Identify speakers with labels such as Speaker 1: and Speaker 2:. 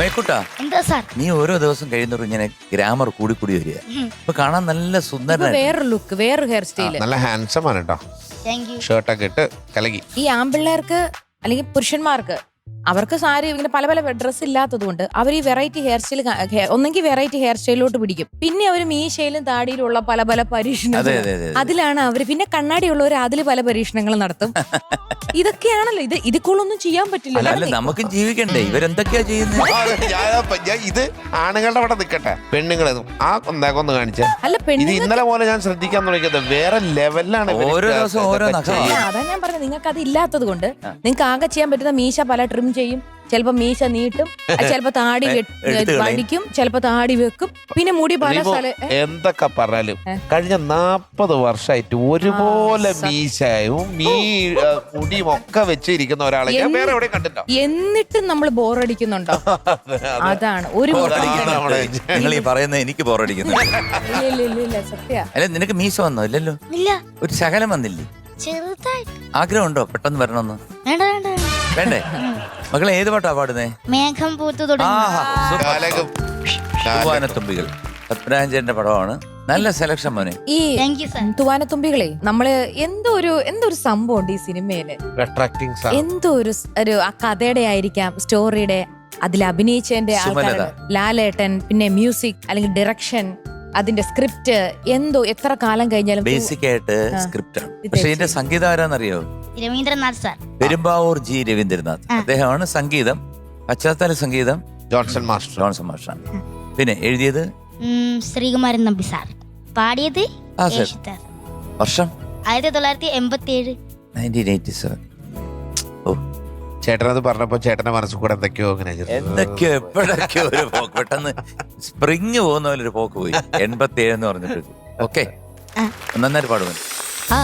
Speaker 1: അമേക്കുട്ടാ
Speaker 2: എന്താ സാർ?
Speaker 1: നീ ഓരോ ദിവസം കഴിയുന്നവർ ഇങ്ങനെ ഗ്രാമർ കൂടി കൂടി വരിക. ഇപ്പൊ കാണാൻ നല്ല സുന്ദര
Speaker 3: വേറെ ലുക്ക് വേറെ ഹെയർ സ്റ്റൈൽ
Speaker 4: നല്ല ഹാൻസം ആണ് കേട്ടോ ഷർട്ടൊക്കെ ഇട്ട് കലകി.
Speaker 3: ഈ ആൺപിള്ളേർക്ക് അല്ലെങ്കിൽ പുരുഷന്മാർക്ക് അവർക്ക് സാരി ഇങ്ങനെ പല പല ഡ്രസ്സ് ഇല്ലാത്തത് കൊണ്ട് അവർ ഈ വെറൈറ്റി ഹെയർ സ്റ്റൈൽ ഒന്നെങ്കിൽ വെറൈറ്റി ഹെയർ സ്റ്റൈലിലോട്ട് പിടിക്കും. പിന്നെ അവർ മീശയിലും താടിയിലുള്ള പല പല പരീക്ഷണങ്ങൾ അതിലാണ് അവർ പിന്നെ കണ്ണാടി ഉള്ളവർ അതിൽ പല പരീക്ഷണങ്ങൾ നടത്തും. ഇതൊക്കെയാണല്ലോ ഇത് ഇതിക്കുള്ളൊന്നും ചെയ്യാൻ പറ്റില്ല.
Speaker 1: നമുക്ക് ജീവിക്കണ്ടേ. ഇവരെന്തൊക്കെയാ ചെയ്യുന്നത്?
Speaker 4: ഇത് ആണുങ്ങളുടെ അവിടെ നിൽക്കട്ടെ പെണ്ണുങ്ങളെ ആ കൊന്താക്കൊന്ന് കാണിച്ച.
Speaker 3: അല്ല പെണ്ണ്
Speaker 4: ഇന്നലെ പോലെ ഞാൻ ശ്രദ്ധിക്കാൻ തുടങ്ങിയത് വേറെ ലെവലിലാണ്
Speaker 1: ഓരോ ദിവസം ഓരോ
Speaker 3: അതാ ഞാൻ പറഞ്ഞത്. നിങ്ങൾക്ക് അത് ഇല്ലാത്തത് കൊണ്ട് നിങ്ങൾക്ക് ആകെ ചെയ്യാൻ പറ്റുന്ന മീശ പല ട്രിം ചെയ്യും. ചിലപ്പോ മീശ നീട്ടും. ചിലപ്പോ താടി വടിക്കും ചിലപ്പോ താടി വെക്കും. പിന്നെ മുടി പല സ്ഥല
Speaker 4: എന്തൊക്കെ പറഞ്ഞാലും കഴിഞ്ഞ നാപ്പത് വർഷമായിട്ട് ഒരുപോലെ മീശയും മീ മുടിയും ഒക്കെ വെച്ചിരിക്കുന്ന ഒരാളെ ഞാൻ വേറെ എവിടെ കണ്ടിട്ടോ?
Speaker 3: എന്നിട്ടും നമ്മൾ ബോറടിക്കുന്നുണ്ടോ? അതാണ്. ഒരു
Speaker 1: നിങ്ങൾ ഈ പറയുന്നത് എനിക്ക് ബോറടിക്കുന്നു നിനക്ക് മീശ വന്നോ? ഇല്ലല്ലോ. ഒരു ശകലം വന്നില്ലേ? ആഗ്രഹമുണ്ടോ? പെട്ടെന്ന് വരണമെന്ന്.
Speaker 2: വേണ്ടേ?
Speaker 1: മക്കളെ ഏത് പാട്ടാ പാടുന്നേ?
Speaker 2: മേഘം പൂത്തു തുടങ്ങി
Speaker 1: പത്മരാജന്റെ പടമാണ്. നല്ല സെലക്ഷൻ മോനെ.
Speaker 3: ഈ
Speaker 2: താങ്ക് യു സർ
Speaker 3: തുവാനത്തുമ്പികളെ നമ്മൾ എന്തോ ഒരു എന്തോ ഒരു സംഭവം ഉണ്ട് ഈ സിനിമയിൽ?
Speaker 4: Retracting sound.
Speaker 3: എന്തോ ഒരു ഒരു ആ കഥയുടെ ആയിരിക്കാം സ്റ്റോറിയുടെ അതിൽ അഭിനയിച്ചതിന്റെ ആൾക്കാർ ലാലേട്ടൻ പിന്നെ മ്യൂസിക് അല്ലെങ്കിൽ ഡയറക്ഷൻ അതിന്റെ സ്ക്രിപ്റ്റ് എന്തോ എത്ര കാലം കഴിഞ്ഞാലും
Speaker 1: ബേസിക് ആയിട്ട് സ്ക്രിപ്റ്റ് ആണ്. പക്ഷെ ഇതിന്റെ സംഗീതകാരാന്നറിയോ
Speaker 2: രവീന്ദ്രനാഥ് സാർ.
Speaker 1: പെരുമ്പാവൂർ ജി രവീന്ദ്രനാഥ്. അദ്ദേഹമാണ് സംഗീതം പശ്ചാത്തല സംഗീതം.
Speaker 4: Johnson master.
Speaker 1: ജോൺസൺ മാസ്റ്റർ പിന്നെ എഴുതിയത്?
Speaker 2: ശ്രീകുമാരൻ നമ്പി സാർ. പാടിയത്
Speaker 1: വർഷം?
Speaker 2: ആയിരത്തി തൊള്ളായിരത്തി എൺപത്തി ഏഴ്
Speaker 1: നയന്റീൻ എയ്റ്റി സെവൻ. ഓ.
Speaker 4: ചേട്ടൻ പറഞ്ഞപ്പോ ചേട്ടന്റെ മനസ്സിൽ കൂടെ എന്തൊക്കെയോ
Speaker 1: എന്തൊക്കെയോ എപ്പോഴൊക്കെയോ ഒരു പോക്ക്. പെട്ടെന്ന് സ്പ്രിങ് പോകുന്ന പോലെ ഒരു പോക്ക് പോയി. എൺപത്തി ഏഴ് എന്ന് പറഞ്ഞിട്ട്. ഓക്കെ. നന്നായിട്ട് പാടുവാൻ
Speaker 2: ആ